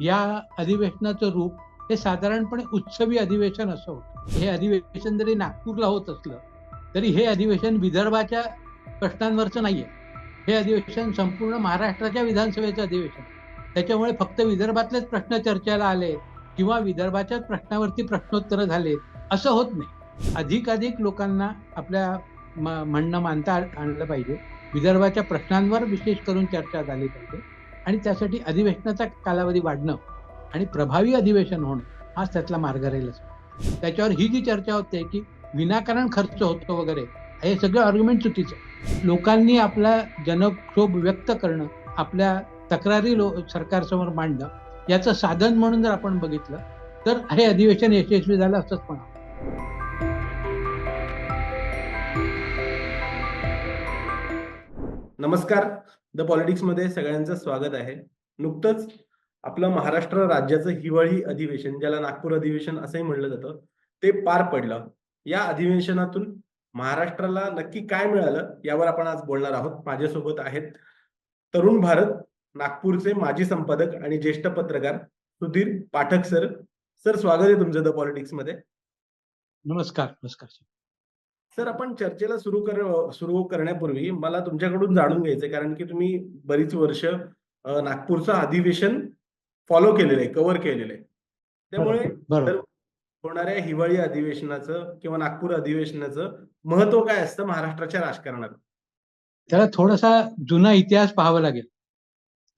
या अधिवेशनाचं रूप हे साधारणपणे उत्सवी अधिवेशन असं होतं. हे अधिवेशन जरी नागपूरला होत असलं तरी हे अधिवेशन विदर्भाच्या प्रश्नांवरचं नाहीये. हे अधिवेशन संपूर्ण महाराष्ट्राच्या विधानसभेचं अधिवेशन. त्याच्यामुळे फक्त विदर्भातलेच प्रश्न चर्चेला आले किंवा विदर्भाच्याच प्रश्नावरती प्रश्नोत्तर झाले असं होत नाही. अधिकाधिक लोकांना आपल्या म्हणणं मानता आणलं पाहिजे. विदर्भाच्या प्रश्नांवर विशेष करून चर्चा झाली पाहिजे. आणि त्यासाठी अधिवेशनाचा कालावधी वाढणं आणि प्रभावी अधिवेशन होणं हाच त्यातला मार्ग राहील. त्याच्यावर ही जी चर्चा होते की विनाकारण खर्च होतो वगैरे हे सगळं आर्ग्युमेंट चुकीचं. लोकांनी आपला जनक्षोभ व्यक्त करणं आपल्या तक्रारी लो सरकारसमोर मांडणं याचं साधन म्हणून जर आपण बघितलं तर हे अधिवेशन यशस्वी झालं असंच म्हणा नमस्कार. द पॉलिटिक्समध्ये सगळ्यांचं स्वागत आहे. नुकतंच आपलं महाराष्ट्र राज्याचं हिवाळी अधिवेशन ज्याला नागपूर अधिवेशन असंही म्हणलं जातं ते पार पडलं. या अधिवेशनातून महाराष्ट्राला नक्की काय मिळालं यावर आपण आज बोलणार आहोत. माझ्यासोबत आहेत तरुण भारत नागपूरचे माजी संपादक आणि ज्येष्ठ पत्रकार सुधीर पाठक सर. सर स्वागत आहे तुमचं द पॉलिटिक्समध्ये. नमस्कार नमस्कार. सर आपण चर्चेला सुरू कर सुरू करण्यापूर्वी मला तुमच्याकडून जाणून घ्यायचंय कारण की तुम्ही बरीच वर्ष नागपूरचं अधिवेशन फॉलो केलेलं आहे कव्हर केलेलं आहे त्यामुळे होणाऱ्या हिवाळी अधिवेशनाचं किंवा नागपूर अधिवेशनाचं महत्त्व काय असतं महाराष्ट्राच्या राजकारणात? त्याला थोडासा जुना इतिहास पाहावा लागेल.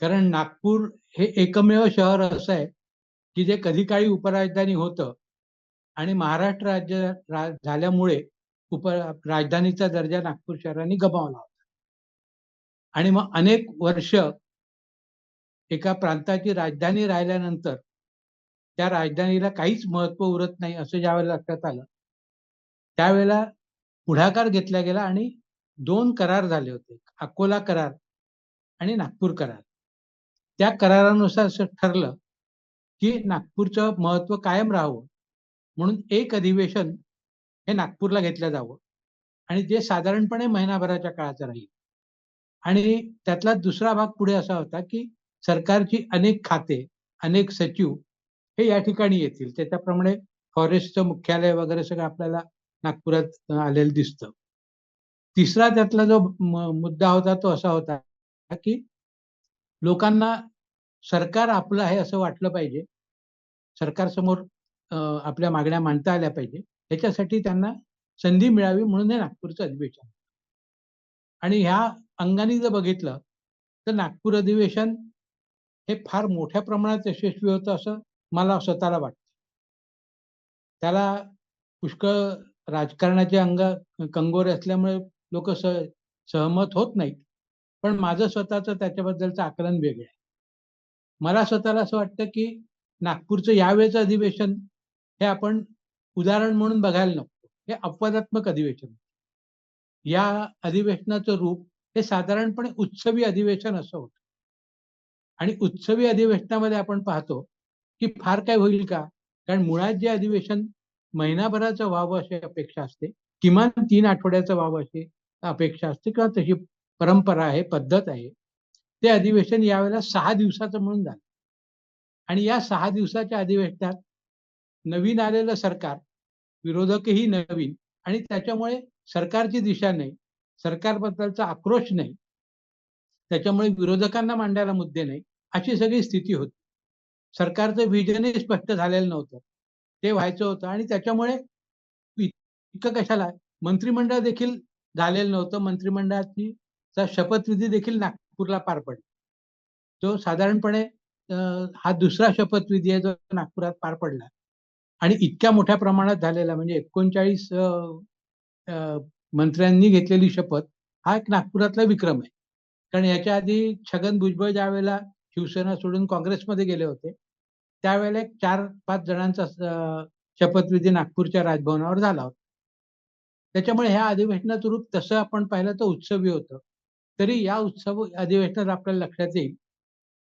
कारण नागपूर हे एकमेव शहर असं आहे की जे कधी काळी उपराजधानी होतं आणि महाराष्ट्र राज्य रा- झाल्यामुळे उप राजधानीचा दर्जा नागपूर शहराने गमावला होता. आणि मग अनेक वर्ष एका प्रांताची राजधानी राहिल्यानंतर त्या राजधानीला काहीच महत्त्व उरत नाही असं ज्यावेळेला लक्षात आलं त्यावेळेला पुढाकार घेतला गेला आणि दोन करार झाले होते अकोला करार आणि नागपूर करार. त्या करारानुसार असं ठरलं की नागपूरचं महत्त्व कायम राहावं म्हणून एक अधिवेशन हे नागपूरला घेतलं जावं. आणि जे साधारणपणे महिनाभराच्या काळाचं राहील. आणि त्यातला दुसरा भाग पुढे असा होता की सरकारची अनेक खाते अनेक सचिव हे या ठिकाणी येतील. त्याच्याप्रमाणे फॉरेस्टचं मुख्यालय वगैरे सगळं आपल्याला नागपुरात आलेलं दिसतं. तिसरा त्यातला जो मुद्दा होता तो असा होता की लोकांना सरकार आपलं आहे असं वाटलं पाहिजे. सरकारसमोर आपल्या मागण्या मांडता आल्या पाहिजे. याच्यासाठी त्यांना संधी मिळावी म्हणून हे नागपूरचं अधिवेशन. आणि ह्या अंगाने जर बघितलं तर नागपूर अधिवेशन हे फार मोठ्या प्रमाणात यशस्वी होतं असं मला स्वतःला वाटतं. त्याला पुष्कळ राजकारणाचे अंग कंगोरे असल्यामुळे लोक सहमत होत नाहीत. पण माझं स्वतःचं त्याच्याबद्दलचं आकलन वेगळं आहे. मला स्वतःला असं वाटतं की नागपूरचं यावेळेचं अधिवेशन हे आपण उदाहरण म्हणून बघायला नको. हे अपवादात्मक अधिवेशन. या अधिवेशनाचं रूप हे साधारणपणे उत्सवी अधिवेशन असं होतं. आणि उत्सवी अधिवेशनामध्ये आपण पाहतो की फार काय होईल का? कारण मुळात जे अधिवेशन महिनाभराचं व्हावं अशी अपेक्षा असते किमान तीन आठवड्याचं व्हावं अशी अपेक्षा असते किंवा तशी परंपरा आहे पद्धत आहे ते अधिवेशन यावेळेला सहा दिवसाचं म्हणून झालं. आणि या सहा दिवसाच्या अधिवेशनात नवीन आलेलं सरकार विरोधकही नवीन आणि त्याच्यामुळे सरकारची दिशा नाही सरकारबद्दलचा आक्रोश नाही त्याच्यामुळे विरोधकांना मांडायला मुद्दे नाही अशी सगळी स्थिती होती. सरकारचं विजनही स्पष्ट झालेलं नव्हतं. ते व्हायचं होतं आणि त्याच्यामुळे इतकं कशाला? मंत्रिमंडळ देखील झालेलं नव्हतं. मंत्रिमंडळाची शपथविधी देखील नागपूरला पार पडला. जो साधारणपणे हा दुसरा शपथविधी आहे जो नागपुरात पार पडला. आणि इतक्या मोठ्या प्रमाणात झालेला म्हणजे एकोणचाळीस मंत्र्यांनी घेतलेली शपथ हा एक नागपुरातला विक्रम आहे. कारण याच्या आधी छगन भुजबळ ज्या वेळेला शिवसेना सोडून काँग्रेसमध्ये गेले होते त्यावेळेला एक चार पाच जणांचा शपथविधी नागपूरच्या राजभवनावर झाला होता. त्याच्यामुळे ह्या अधिवेशनाचं रूप तसं आपण पाहिलं तर उत्सवी होतं. तरी या उत्सव अधिवेशनात आपल्याला लक्षात येईल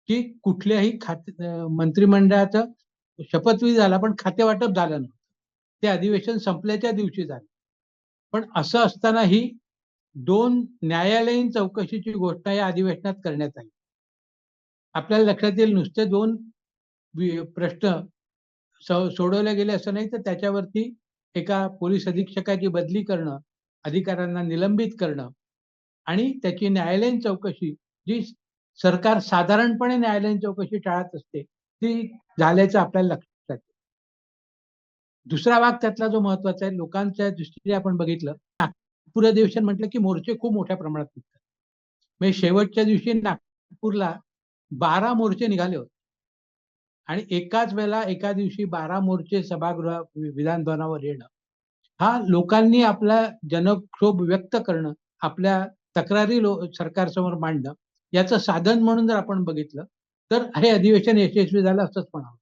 की कुठल्याही खात मंत्रिमंडळाचं शपथविधी झाला पण खाते वाटप झालं नव्हतं. ते अधिवेशन संपल्याच्या दिवशी झालं. पण असं असतानाही दोन न्यायालयीन चौकशीची घोषणा या अधिवेशनात करण्यात आली. आपल्याला लक्षात येईल नुसते दोन प्रश्न सोडवले गेले असं नाही तर त्याच्यावरती एका पोलीस अधीक्षकाची बदली करणं अधिकाऱ्यांना निलंबित करणं आणि त्याची न्यायालयीन चौकशी जी सरकार साधारणपणे न्यायालयीन चौकशी टाळत असते ती झाल्याचं आपल्याला लक्षात दुसरा भाग त्यातला जो महत्त्वाचा आहे लोकांच्या दृष्टीने आपण बघितलं नागपूर अधिवेशन म्हटलं की मोर्चे खूप मोठ्या प्रमाणात निघतात. म्हणजे शेवटच्या दिवशी नागपूरला बारा मोर्चे निघाले होते. आणि एकाच वेळेला एका दिवशी बारा मोर्चे सभागृह विधानभवनावर येणं. हा लोकांनी आपला जनक्षोभ व्यक्त करणं आपल्या तक्रारी लो सरकारसमोर मांडणं याचं साधन म्हणून जर आपण बघितलं तर हे अधिवेशन यशस्वी झालं असंच म्हणावं.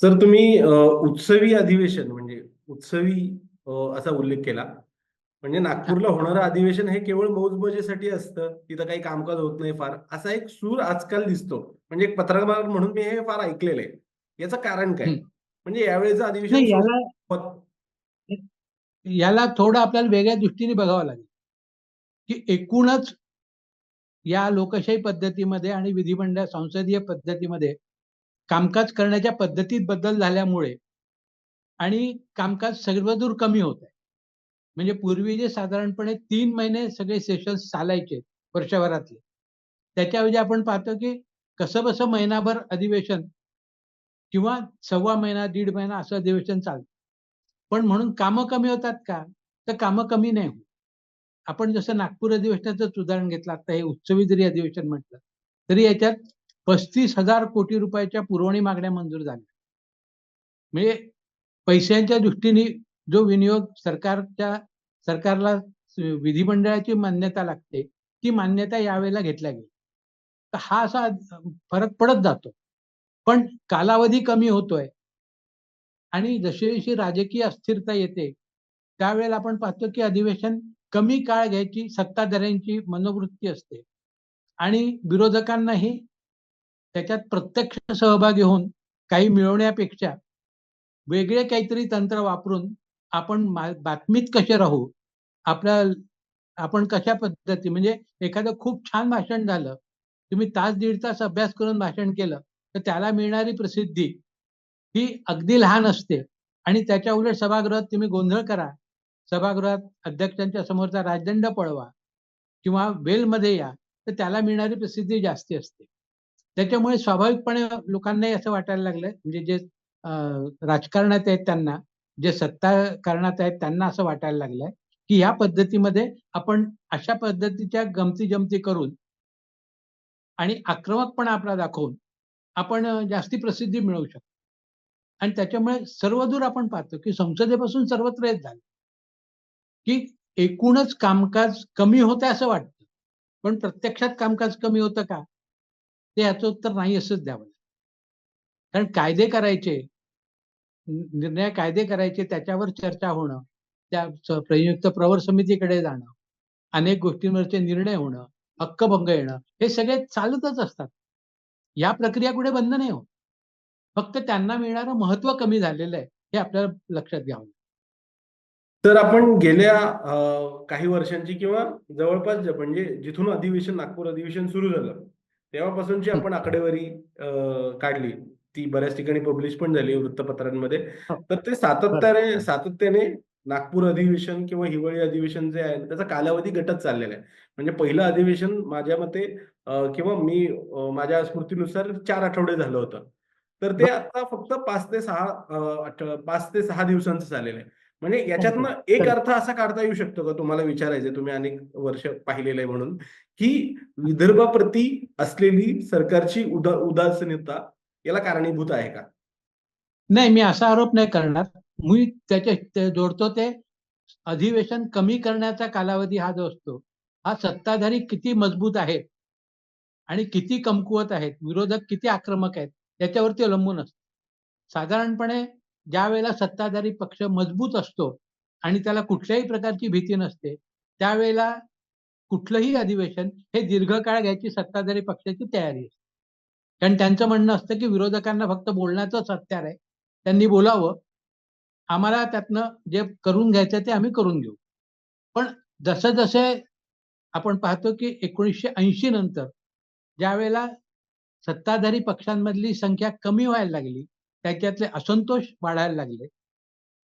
सर तुम्ही उत्सवी अधिवेशन म्हणजे उत्सवी असा उल्लेख केला. म्हणजे नागपूरला होणारं अधिवेशन हे केवळ मौजमजेसाठी असतं. तिथं काही कामकाज होत नाही फार. असा एक सूर आजकाल दिसतो. म्हणजे एक पत्रकार म्हणून मी हे फार ऐकलेलं आहे. याचं कारण काय. म्हणजे यावेळेचं अधिवेशन याला थोडं आपल्याला वेगळ्या दृष्टीने बघावं लागेल. की एकूणच या लोकशाही पद्धतीमध्ये आणि विधिमंडळ संसदीय पद्धतीमध्ये कामकाज करण्याच्या पद्धतीत बदल झाल्यामुळे आणि कामकाज सर्वदूर कमी होत आहे. म्हणजे पूर्वी जे साधारणपणे तीन महिने सगळे सेशन्स चालायचे वर्षभरातले त्याच्याऐवजी आपण पाहतो की कसं बसं महिनाभर अधिवेशन किंवा सव्वा महिना दीड महिना असं अधिवेशन चालतं. पण म्हणून कामं कमी होतात का? तर कामं कमी नाही होत. आपण जसं नागपूर अधिवेशनाचं उदाहरण घेतलं आता हे उत्सवी जरी अधिवेशन म्हटलं तरी याच्यात पस्तीस हजार कोटी रुपयाच्या पुरवणी मागण्या मंजूर झाल्या. म्हणजे पैशांच्या दृष्टीने जो विनियोग सरकारच्या सरकारला विधिमंडळाची मान्यता लागते ती मान्यता यावेळेला घेतल्या गेली तर हा असा फरक पडत जातो. पण कालावधी कमी होतोय. आणि जशी जशी राजकीय अस्थिरता येते त्यावेळेला आपण पाहतो की अधिवेशन कमी काळ घ्यायची सत्ताधाऱ्यांची मनोवृत्ती असते. आणि विरोधकांनाही त्याच्यात प्रत्यक्ष सहभागी होऊन काही मिळवण्यापेक्षा वेगळे काहीतरी तंत्र वापरून आपण बातमीत कसे राहू? आपल्या आपण कशा पद्धती? म्हणजे एखादं खूप छान भाषण झालं तुम्ही तास दीड तास अभ्यास करून भाषण केलं तर त्याला मिळणारी प्रसिद्धी ही अगदी लहान असते. आणि त्याच्या उलट सभागृहात तुम्ही गोंधळ करा सभागृहात अध्यक्षांच्या समोरचा राजदंड पळवा किंवा बेलमध्ये या तर त्याला मिळणारी प्रसिद्धी जास्ती असते. त्याच्यामुळे स्वाभाविकपणे लोकांनाही असं वाटायला लागलंय म्हणजे जे राजकारणात आहेत त्यांना जे सत्ता कारणात आहेत त्यांना असं वाटायला लागलंय की या पद्धतीमध्ये आपण अशा पद्धतीच्या गमती जमती करून आणि आक्रमकपणा आपला दाखवून आपण जास्ती प्रसिद्धी मिळवू शकतो. आणि त्याच्यामुळे सर्वदूर आपण पाहतो की संसदेपासून सर्वत्र येत झालं. की एकूणच कामकाज कमी होतं असं वाटतं. पण प्रत्यक्षात कामकाज कमी होतं का? ते याचं उत्तर नाही असंच द्यावं कारण कायदे करायचे निर्णय कायदे करायचे त्याच्यावर चर्चा होणं त्या संयुक्त प्रवर समितीकडे जाणं अनेक गोष्टींवरचे निर्णय होणं हक्कभंग येणं हे सगळे चालतच असतात. या प्रक्रिया कुठे बंद नाही हो फक्त त्यांना मिळणारं महत्त्व कमी झालेलं आहे हे आपल्याला लक्षात घ्यावं तर आपण गेल्या काही वर्षांची किंवा जवळपास म्हणजे जिथून अधिवेशन नागपूर अधिवेशन सुरू झालं तेव्हापासूनची आपण आकडेवारी काढली. ती बऱ्याच ठिकाणी पब्लिश पण झाली वृत्तपत्रांमध्ये. तर ते सातत्याने सातत्याने नागपूर अधिवेशन किंवा हिवाळी अधिवेशन जे आहे त्याचा कालावधी घटत चाललेला आहे. म्हणजे पहिलं अधिवेशन माझ्या मते किंवा मी माझ्या स्मृतीनुसार चार आठवडे झालं होतं. तर ते आता फक्त पाच ते सहा पाच ते सहा दिवसांचं झालेलं आहे. म्हणजे याच्यातनं एक अर्थ असा काढता येऊ शकतो का तुम्हाला विचारायचं तुम्ही अनेक वर्ष पाहिलेलं आहे म्हणून. की विदर्भाप्रती असलेली सरकारची उदा उदासीनता याला कारणीभूत आहे का? नाही मी असा आरोप नाही करणार. मी त्याच्या जोडतो ते अधिवेशन कमी करण्याचा कालावधी हा जो असतो हा सत्ताधारी किती मजबूत आहेत आणि किती कमकुवत आहेत विरोधक किती आक्रमक आहेत याच्यावरती अवलंबून असतं. साधारणपणे ज्या वेळेला सत्ताधारी पक्ष मजबूत असतो आणि त्याला कुठल्याही प्रकारची भीती नसते त्यावेळेला कुठलंही अधिवेशन हे दीर्घकाळ घ्यायची सत्ताधारी पक्षाची तयारी असते. कारण त्यांचं म्हणणं असतं की विरोधकांना फक्त बोलण्याचंच हत्यार आहे. त्यांनी बोलावं. आम्हाला त्यातनं जे करून घ्यायचं ते आम्ही करून घेऊ. पण जसं जसे आपण पाहतो की एकोणीसशे ऐंशी नंतर ज्यावेळेला सत्ताधारी पक्षांमधली संख्या कमी व्हायला लागली त्याच्यातले असंतोष वाढायला लागले.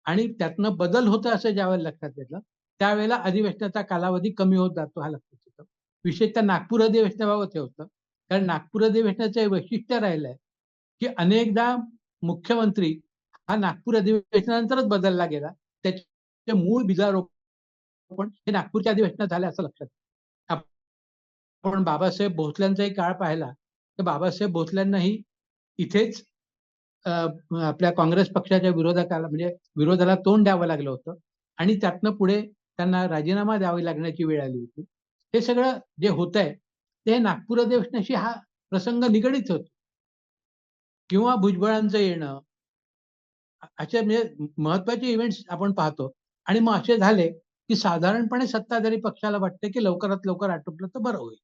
आणि त्यातनं बदल होतं असं ज्यावेळेला लक्षात येतं त्यावेळेला अधिवेशनाचा कालावधी कमी होत जातो हा लक्षात येतो. विशेषतः नागपूर अधिवेशनाबाबत हे होतं. कारण नागपूर अधिवेशनाचं हे वैशिष्ट्य राहिलंय की अनेकदा मुख्यमंत्री हा नागपूर अधिवेशनानंतरच बदलला गेला. त्याचे मूळ बीजारोपण हे नागपूरच्या अधिवेशनात झालं असं लक्षात आपण बाबासाहेब भोसल्यांचाही काळ पाहिला. तर बाबासाहेब भोसल्यांनाही इथेच आपल्या काँग्रेस पक्षाच्या विरोधकाला म्हणजे विरोधाला तोंड द्यावं लागलं होतं. आणि त्यातनं पुढे त्यांना राजीनामा द्यावी लागण्याची वेळ आली होती. हे सगळं जे होत आहे ते नागपूर अधिवेशनाशी हा प्रसंग निगडीत होतो. किंवा भुजबळांचं येणं असे म्हणजे महत्त्वाचे इव्हेंट्स आपण पाहतो. आणि मग असे झाले की साधारणपणे सत्ताधारी पक्षाला वाटते की लवकरात लवकर आटोपलं तर बरं होईल.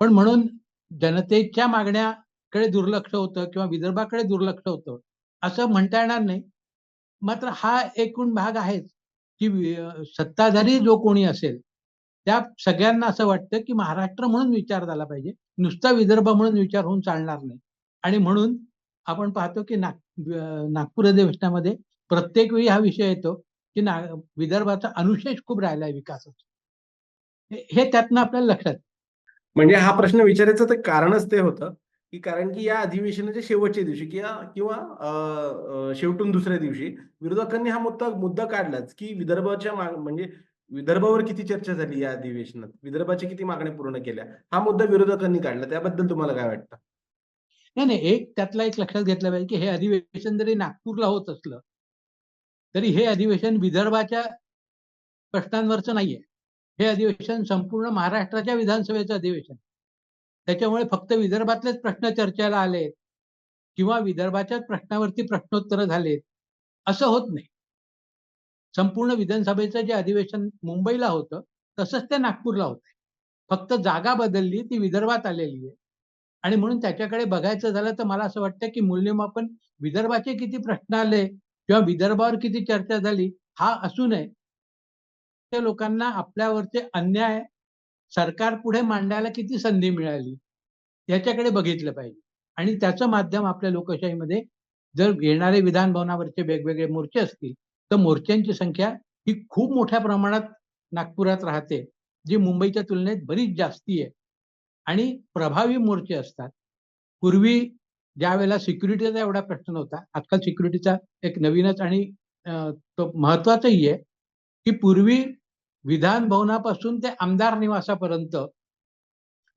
पण म्हणून जनतेच्या मागण्या कडे दुर्लक्ष होतं किंवा विदर्भाकडे दुर्लक्ष होतं असं म्हणता येणार नाही. मात्र हा एकूण भाग आहेच की सत्ताधारी जो कोणी असेल त्या सगळ्यांना असं वाटतं की महाराष्ट्र म्हणून विचार झाला पाहिजे. नुसता विदर्भ म्हणून विचार होऊन चालणार नाही. आणि म्हणून आपण पाहतो की नाग नागपूर अधिवेशनामध्ये प्रत्येक वेळी हा विषय येतो की ना विदर्भाचा अनुशेष खूप राहिलाय विकासाचा. हे- त्यातनं आपल्याला लक्षात. म्हणजे हा प्रश्न विचारायचं तर कारणच ते होतं. की कारण की या अधिवेशनाच्या शेवटच्या दिवशी किंवा किंवा शेवटून दुसऱ्या दिवशी विरोधकांनी हा मुद्दा मुद्दा काढलाच की विदर्भाच्या माग म्हणजे विदर्भावर किती चर्चा झाली या अधिवेशनात? विदर्भाच्या किती मागण्या पूर्ण केल्या? हा मुद्दा विरोधकांनी काढला. त्याबद्दल तुम्हाला काय वाटतं? नाही नाही. एक त्यातला एक लक्षात घेतलं पाहिजे की हे अधिवेशन जरी नागपूरला होत असलं तरी हे अधिवेशन विदर्भाच्या प्रश्नांवरचं नाहीये. हे अधिवेशन संपूर्ण महाराष्ट्राच्या विधानसभेचं अधिवेशन. त्याच्यामुळे फक्त विदर्भातलेच प्रश्न चर्चेला आले किंवा विदर्भाच्याच प्रश्नावरती प्रश्नोत्तर झालेत असं होत नाही. संपूर्ण विधानसभेचं जे अधिवेशन मुंबईला होतं तसंच ते नागपूरला होतं. फक्त जागा बदलली ती विदर्भात आलेली आहे. आणि म्हणून त्याच्याकडे बघायचं झालं तर मला असं वाटतं की मूल्यमापन विदर्भाचे किती प्रश्न आले किंवा विदर्भावर किती चर्चा झाली हा असू नये त्या लोकांना आपल्यावरचे अन्याय सरकार पुढे मांडायला किती संधी मिळाली याच्याकडे बघितलं पाहिजे. आणि त्याचं माध्यम आपल्या लोकशाहीमध्ये जर येणारे विधान भवनावरचे वेगवेगळे मोर्चे असतील तर मोर्चांची संख्या ही खूप मोठ्या प्रमाणात नागपुरात राहते जी मुंबईच्या तुलनेत बरीच जास्ती आहे. आणि प्रभावी मोर्चे असतात. पूर्वी ज्या वेळेला सिक्युरिटीचा एवढा प्रश्न होता आजकाल सिक्युरिटीचा एक नवीनच आणि तो महत्वाचाही आहे की पूर्वी विधान भवनापासून ते आमदार निवासापर्यंत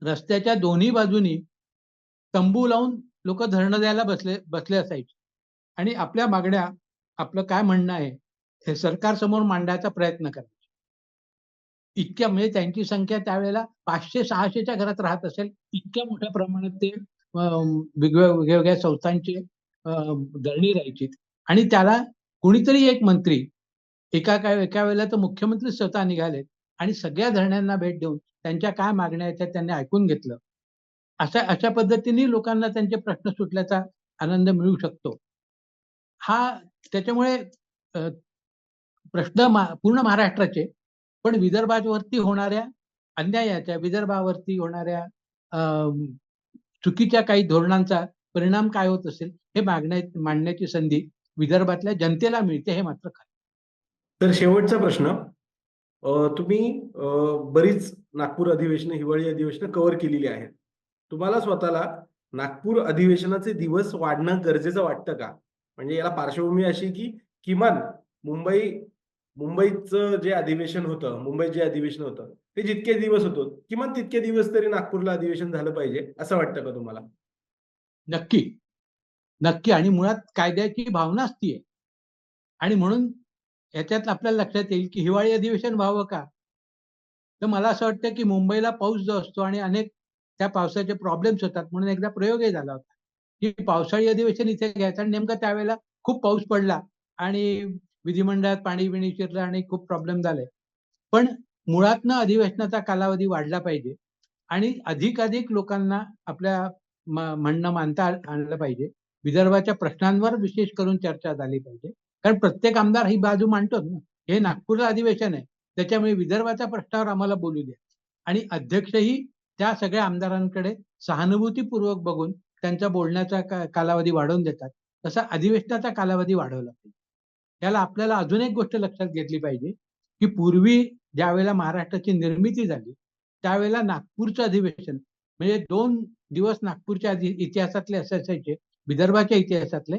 रस्त्याच्या दोन्ही बाजूनी तंबू लावून लोक धरणं द्यायला बसले बसले असायचे. आणि आपल्या मागण्या आपलं काय म्हणणं आहे हे सरकारसमोर मांडायचा प्रयत्न करायचे. इतक्या म्हणजे त्यांची संख्या त्यावेळेला पाचशे सहाशेच्या घरात राहत असेल. इतक्या मोठ्या प्रमाणात ते अं, वेगवेगळ्या संस्थांचे धरणी राहायची आणि त्याला कुणीतरी एक मंत्री एका काय एका वेळेला तर मुख्यमंत्री स्वतः निघालेत आणि सगळ्या धरण्यांना भेट देऊन त्यांच्या काय मागण्या आहेत त्या त्यांनी ऐकून घेतलं. अशा अशा पद्धतीने लोकांना त्यांचे प्रश्न सुटल्याचा आनंद मिळू शकतो. हा त्याच्यामुळे प्रश्न मा- पूर्ण महाराष्ट्राचे पण विदर्भावरती होणाऱ्या अन्यायाच्या विदर्भावरती होणाऱ्या चुकीच्या काही धोरणांचा परिणाम काय होत असेल हे मागण्या मांडण्याची संधी विदर्भातल्या जनतेला मिळते हे मात्र खरं तर शेवटचा प्रश्न तुम्ही बरीच नागपूर अधिवेशनं हिवाळी अधिवेशनं कव्हर केलेली आहेत. तुम्हाला स्वतःला नागपूर अधिवेशनाचे दिवस वाढणं गरजेचं वाटतं का? म्हणजे याला पार्श्वभूमी अशी की किमान मुंबई मुंबईचं जे अधिवेशन होतं मुंबईत जे अधिवेशन होतं ते जितके दिवस होतं किमान तितके दिवस तरी नागपूरला अधिवेशन झालं पाहिजे असं वाटतं का तुम्हाला? नक्की. नक्की. आणि मुळात कायद्याची भावना ती आहे आणि म्हणून याच्यात आपल्याला लक्षात येईल की हिवाळी अधिवेशन व्हावं का? तर मला असं वाटतं की मुंबईला पाऊस जो असतो आणि अनेक त्या पावसाचे प्रॉब्लेम्स होतात म्हणून एकदा प्रयोगही झाला होता. की पावसाळी अधिवेशन इथे घ्यायचं आणि नेमकं त्यावेळेला खूप पाऊस पडला आणि विधिमंडळात पाणी बिणी शिरलं आणि खूप प्रॉब्लेम झाले. पण मुळातनं अधिवेशनाचा कालावधी वाढला पाहिजे आणि अधिकाधिक लोकांना आपल्या म्हणणं मानता आणलं पाहिजे. विदर्भाच्या प्रश्नांवर विशेष करून चर्चा झाली पाहिजे. कारण प्रत्येक आमदार ही बाजू मांडतोच ना. हे नागपूरला अधिवेशन आहे. त्याच्यामुळे विदर्भाच्या प्रश्नावर आम्हाला बोलू द्या. आणि अध्यक्षही त्या सगळ्या आमदारांकडे सहानुभूतीपूर्वक बघून त्यांचा बोलण्याचा का- कालावधी वाढवून देतात. तसा अधिवेशनाचा कालावधी वाढवला पाहिजे. त्याला आपल्याला अजून एक गोष्ट लक्षात घेतली पाहिजे की पूर्वी ज्यावेळेला महाराष्ट्राची निर्मिती झाली त्यावेळेला नागपूरचं अधिवेशन म्हणजे दोन दिवस नागपूरच्या इतिहासातले असे असायचे विदर्भाच्या इतिहासातले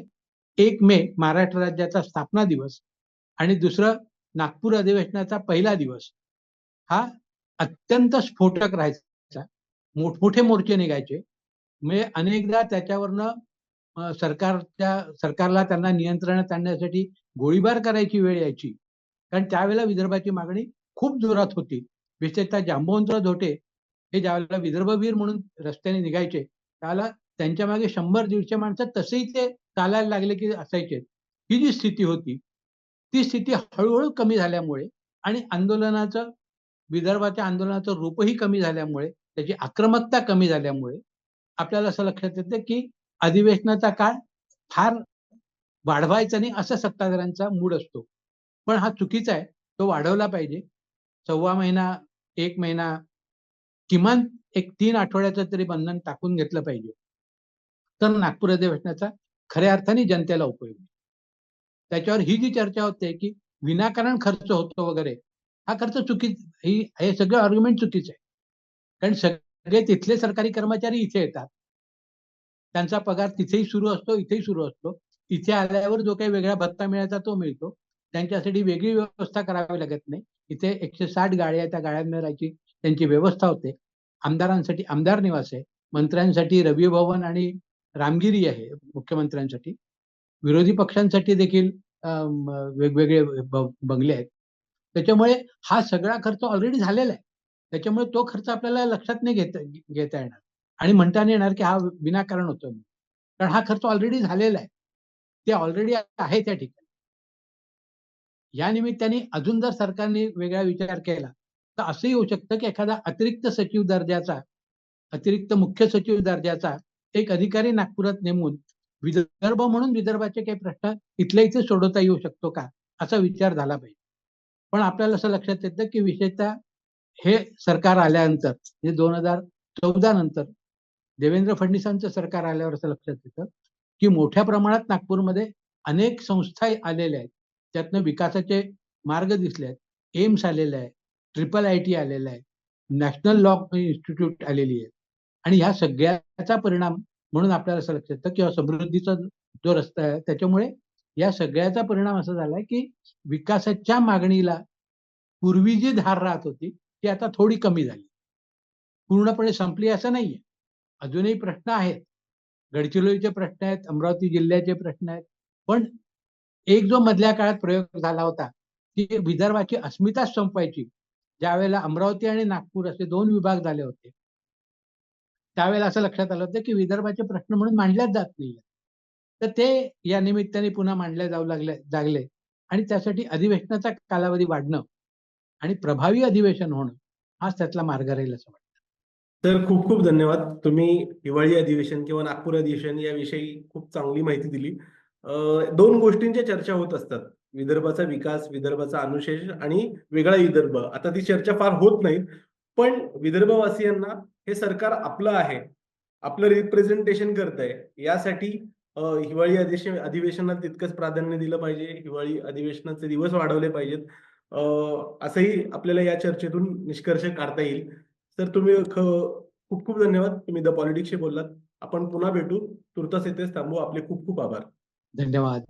एक मे महाराष्ट्र राज्याचा स्थापना दिवस आणि दुसरं नागपूर अधिवेशनाचा पहिला दिवस हा अत्यंत स्फोटक राहायचा. मोठमोठे मोर्चे निघायचे. म्हणजे अनेकदा त्याच्यावरनं सरकारच्या सरकारला त्यांना नियंत्रणात आणण्यासाठी गोळीबार करायची वेळ यायची. कारण त्यावेळेला विदर्भाची मागणी खूप जोरात होती. विशेषतः जांबवंतराव धोटे हे ज्यावेळेला विदर्भवीर म्हणून रस्त्याने निघायचे त्याला त्यांच्या मागे शंभर दीडशे माणसं तसेही ते चालायला लागले की असायचे. ही जी स्थिती होती ती स्थिती हळूहळू कमी झाल्यामुळे आणि आंदोलनाचं विदर्भाच्या आंदोलनाचं रूपही कमी झाल्यामुळे त्याची आक्रमकता कमी झाल्यामुळे आपल्याला असं लक्षात येतं की अधिवेशनाचा काळ फार वाढवायचा नाही असा सत्ताधाऱ्यांचा मूड असतो. पण हा चुकीचा आहे. तो वाढवला पाहिजे. सव्वा महिना एक महिना किमान एक तीन आठवड्याचं तरी बंधन टाकून घेतलं पाहिजे. तर नागपूर अधिवेशनाचा खऱ्या अर्थाने जनतेला उपयोग त्याच्यावर ही जी चर्चा होते की विनाकारण खर्च होतो वगैरे हा खर्च चुकी ही हे सगळं आर्ग्युमेंट चुकीचं आहे. कारण सगळे तिथले सरकारी कर्मचारी इथे येतात. त्यांचा पगार तिथेही सुरू असतो इथेही सुरू असतो. इथे आल्यावर जो काही वेगळा भत्ता मिळायचा तो मिळतो. त्यांच्यासाठी वेगळी व्यवस्था करावी लागत नाही. इथे एकशे साठ गाड्या आहेत, त्या गाड्यांमध्ये राहायची त्यांची व्यवस्था होते. आमदारांसाठी आमदार निवास आहे. मंत्र्यांसाठी रवी भवन आणि रामगिरी आहे मुख्यमंत्र्यांसाठी. विरोधी पक्षांसाठी देखील वेगवेगळे बंगले आहेत. त्याच्यामुळे हा सगळा खर्च ऑलरेडी झालेला आहे. त्याच्यामुळे तो खर्च आपल्याला लक्षात नाही घेता घेता येणार. आणि म्हणता नाही येणार की हा विनाकारण होतो. कारण हा खर्च ऑलरेडी झालेला आहे. ते ऑलरेडी आहे त्या ठिकाणी. या निमित्ताने अजून जर सरकारने वेगळा विचार केला तर असंही होऊ शकतं की एखादा अतिरिक्त सचिव दर्जाचा अतिरिक्त मुख्य सचिव दर्जाचा एक अधिकारी नागपुरात नेमून विदर्भ म्हणून विदर्भाचे काही प्रश्न इथल्या इथे सोडवता येऊ शकतो का? असा विचार झाला पाहिजे. पण आपल्याला असं लक्षात येतं की विशेषतः हे सरकार आल्यानंतर म्हणजे दोन हजार चौदा नंतर देवेंद्र फडणवीसांचं सरकार आल्यावर असं लक्षात येतं की मोठ्या प्रमाणात नागपूरमध्ये अनेक संस्था आलेल्या आहेत. त्यातनं विकासाचे मार्ग दिसले आहेत. एम्स आलेलं आहे ट्रिपल आय टी आलेलं आहे नॅशनल लॉ इन्स्टिट्यूट आलेली आहे आणि ह्या सगळ्याचा परिणाम म्हणून आपल्याला असं लक्षात येतं किंवा समृद्धीचा जो रस्ता आहे त्याच्यामुळे या सगळ्याचा परिणाम असा झालाय की विकासाच्या मागणीला पूर्वी जी धार राहत होती ती आता थोडी कमी झाली. पूर्णपणे संपली असं नाहीये. अजूनही प्रश्न आहेत. गडचिरोलीचे प्रश्न आहेत अमरावती जिल्ह्याचे प्रश्न आहेत. पण एक जो मधल्या काळात प्रयोग झाला होता की विदर्भाची अस्मिताच संपवायची. ज्यावेळेला अमरावती आणि नागपूर असे दोन विभाग झाले होते त्यावेळेला असं लक्षात आलं होतं की विदर्भाचे प्रश्न म्हणून मांडल्याच जात नाही तर ते या निमित्ताने पुन्हा मांडले जाऊ लागले लागले. आणि त्यासाठी अधिवेशनाचा कालावधी वाढणं आणि प्रभावी अधिवेशन होणं हाच त्यातला मार्ग राहील असं वाटतं. तर खूप खूप धन्यवाद. तुम्ही हिवाळी अधिवेशन किंवा नागपूर अधिवेशन याविषयी खूप चांगली माहिती दिली. दोन गोष्टींच्या चर्चा होत असतात. विदर्भाचा विकास विदर्भाचा अनुशेष आणि वेगळा विदर्भ. आता ती चर्चा फार होत नाही पण विदर्भवासियांना हे सरकार आपलं आहे आपलं रिप्रेझेंटेशन करत आहे यासाठी हिवाळी अधिवेशन अधिवेशनात तितकंच प्राधान्य दिलं पाहिजे हिवाळी अधिवेशनाचे दिवस वाढवले पाहिजेत. असंही आपल्याला या चर्चेतून निष्कर्ष काढता येईल. तर तुम्ही ख- खूप खूप धन्यवाद. तुम्ही द पॉलिटिक्सशी बोललात. आपण पुन्हा भेटू. तुर्तास येथेच थांबू. आपले खूप खूप आभार. धन्यवाद.